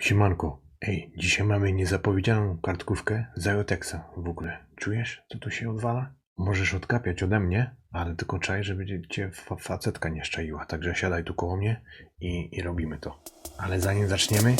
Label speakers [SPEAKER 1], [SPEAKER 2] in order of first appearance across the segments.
[SPEAKER 1] Siemanko, ej, dzisiaj mamy niezapowiedzianą kartkówkę z Iotexa w ogóle. Czujesz, co tu się odwala? Możesz odkapiać ode mnie, ale tylko czaj, żeby cię fa facetka nie szczaiła. Także siadaj tu koło mnie i, i robimy to. Ale zanim zaczniemy,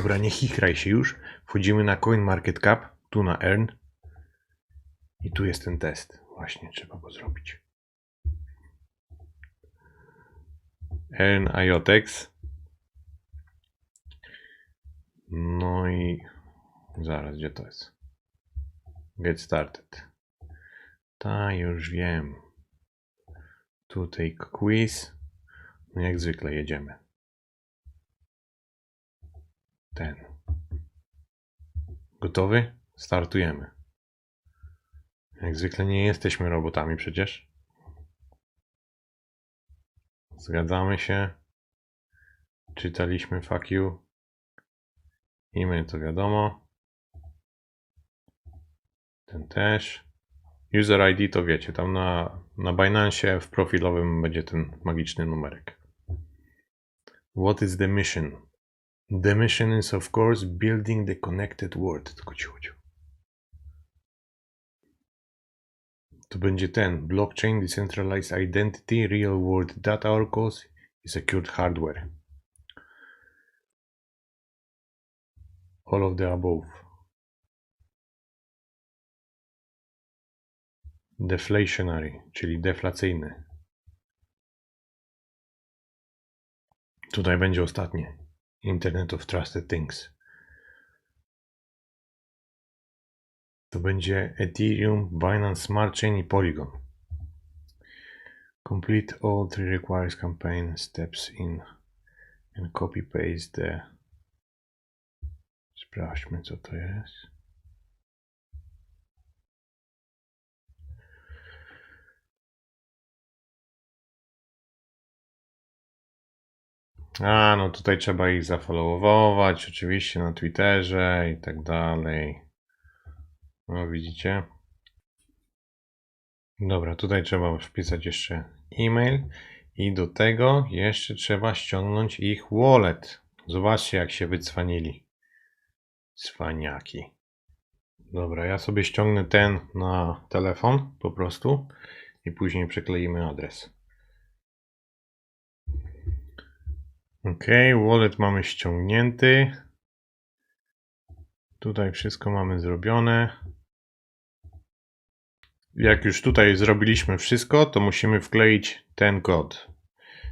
[SPEAKER 1] Dobra, nie chichraj się już. Wchodzimy na CoinMarketCap, tu na Earn. I tu jest ten test. Właśnie, trzeba go zrobić. Earn IOTEX. No i zaraz, gdzie to jest? Get started. Ta, już wiem. Tutaj quiz. No jak zwykle jedziemy. Ten. Gotowy? Startujemy. Jak zwykle nie jesteśmy robotami przecież. Zgadzamy się. Czytaliśmy fuck you. E-mail to wiadomo. Ten też. User ID to wiecie, tam na, na Binance w profilowym będzie ten magiczny numerek. What is the mission? The mission is of course building the connected world. Tylko. To będzie ten blockchain, decentralized identity, real world data oracles i secured hardware. All of the above. Deflationary, czyli deflacyjny. Tutaj będzie ostatnie. Internet of Trusted Things. To będzie Ethereum, Binance Smart Chain i Polygon. Complete all three requires campaign steps in and copy paste the. Sprawdźmy co to jest. A, no tutaj trzeba ich zafollowować, oczywiście na Twitterze i tak dalej. No widzicie? Dobra, tutaj trzeba wpisać jeszcze e-mail i do tego jeszcze trzeba ściągnąć ich wallet. Zobaczcie jak się wycwanili. Cwaniaki. Dobra, ja sobie ściągnę ten na telefon po prostu i później przykleimy adres. Ok, wallet mamy ściągnięty. Tutaj wszystko mamy zrobione. Jak już tutaj zrobiliśmy wszystko, to musimy wkleić ten kod.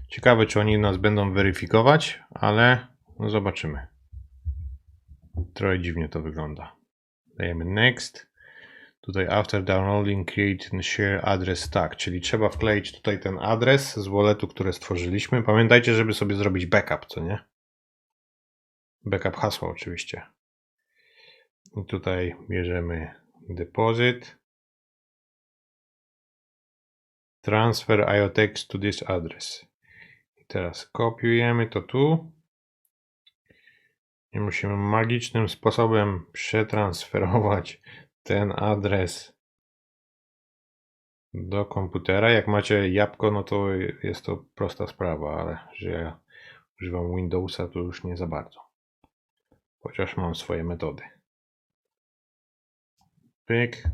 [SPEAKER 1] Ciekawe, czy oni nas będą weryfikować, ale no zobaczymy. Trochę dziwnie to wygląda. Dajemy next. Tutaj after downloading create and share address tag, czyli trzeba wkleić tutaj ten adres z walletu, które stworzyliśmy. Pamiętajcie, żeby sobie zrobić backup, co nie? Backup hasła oczywiście. I tutaj bierzemy deposit. Transfer IOTEX to this address. I teraz kopiujemy to tu. I musimy magicznym sposobem przetransferować ten adres do komputera. Jak macie jabłko, no to jest to prosta sprawa, ale że ja używam Windowsa, to już nie za bardzo. Chociaż mam swoje metody. Pyk.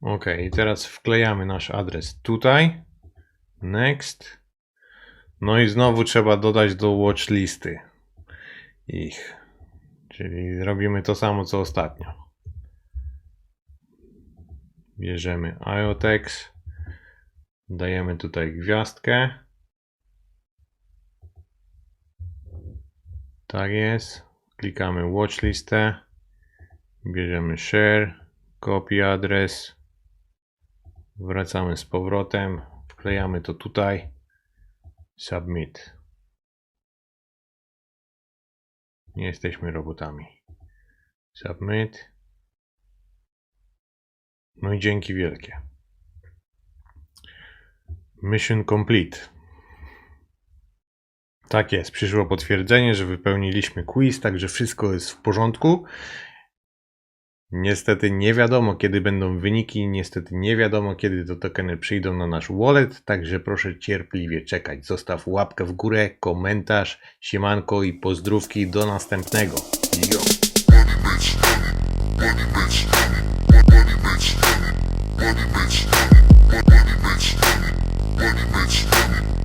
[SPEAKER 1] Ok, i teraz wklejamy nasz adres tutaj. Next. No i znowu trzeba dodać do watch listy ich. Czyli robimy to samo co ostatnio. Bierzemy IOTEX. Dajemy tutaj gwiazdkę. Tak jest. Klikamy watch listę. Bierzemy share. Copy adres. Wracamy z powrotem. Wklejamy to tutaj. Submit. Nie jesteśmy robotami. Submit. No i dzięki wielkie. Mission complete. Tak jest, przyszło potwierdzenie, że wypełniliśmy quiz, także wszystko jest w porządku. Niestety nie wiadomo, kiedy będą wyniki, niestety nie wiadomo, kiedy te tokeny przyjdą na nasz wallet, także proszę cierpliwie czekać. Zostaw łapkę w górę, komentarz, siemanko i pozdrówki do następnego. Yo.
[SPEAKER 2] money makes money, money makes money, money makes money, money makes money.